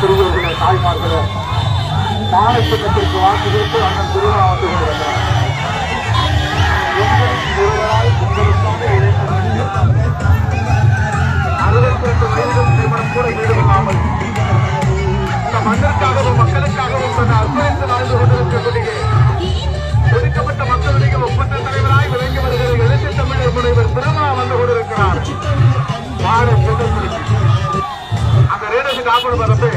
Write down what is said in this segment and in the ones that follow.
பெரியவர்களே தாய்மார்களே மாலை சின்னத்திற்கு வாக்கு கொடுத்து அண்ணன் திருவிழா வந்து வயதிலும் திருமணம் கூட இந்த மண்ணிற்காகவும் மக்களுக்காகவும் தன்னை அர்ப்பணித்து வாழ்ந்து கொண்டிருக்கக்கூடிய அந்த ரேடஸுக்கு காப்படு வரப்பு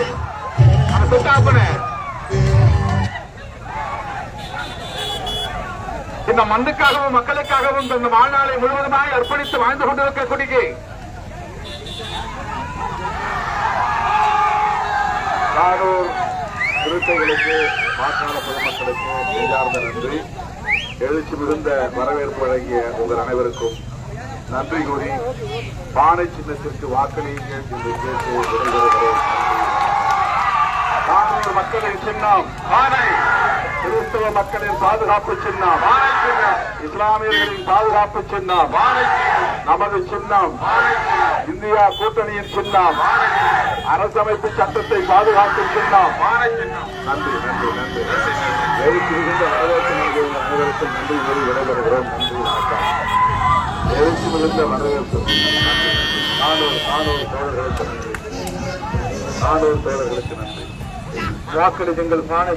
அந்த செட்டாப்பனு இந்த மண்ணுக்காகவும் மக்களுக்காகவும் இந்த வாழ்நாளை முழுவதுமாய் அர்ப்பணித்து வாழ்ந்து கொண்டிருக்கக்கூடிய நானூர் விருத்தைகளுக்கு வாக்காள பொதுமக்களுக்கு நன்றி. எழுச்சி மிகுந்த வரவேற்பு வழங்கிய உங்கள் அனைவருக்கும் நன்றி கூறி பானை சின்னத்திற்கு வாக்களியுங்கள் என்று கேட்டு விடைபெறுகிறேன் மக்களின் சின்னம். பானை கிறிஸ்தவ மக்களின் பாதுகாப்பு சின்னம். இஸ்லாமியர்களின் பாதுகாப்பு சின்னம். நமது சின்னம். இந்தியா கூட்டணியின் சின்னம். அரசமைப்பு சட்டத்தை பாதுகாக்கும் சின்னம். நன்றி நன்றி நன்றி. வரவேற்பு அனைவருக்கும் நன்றி கூறி விடைபெறுகிறோம். நன்றி வணக்கம். எழுச்சி மிகுந்த வரவேற்பு நானூறு நானூறு தோழர்களுக்கு நன்றி. நானூறு தோழர்களுக்கு நன்றி. வாக்களிஜங்கள் பானை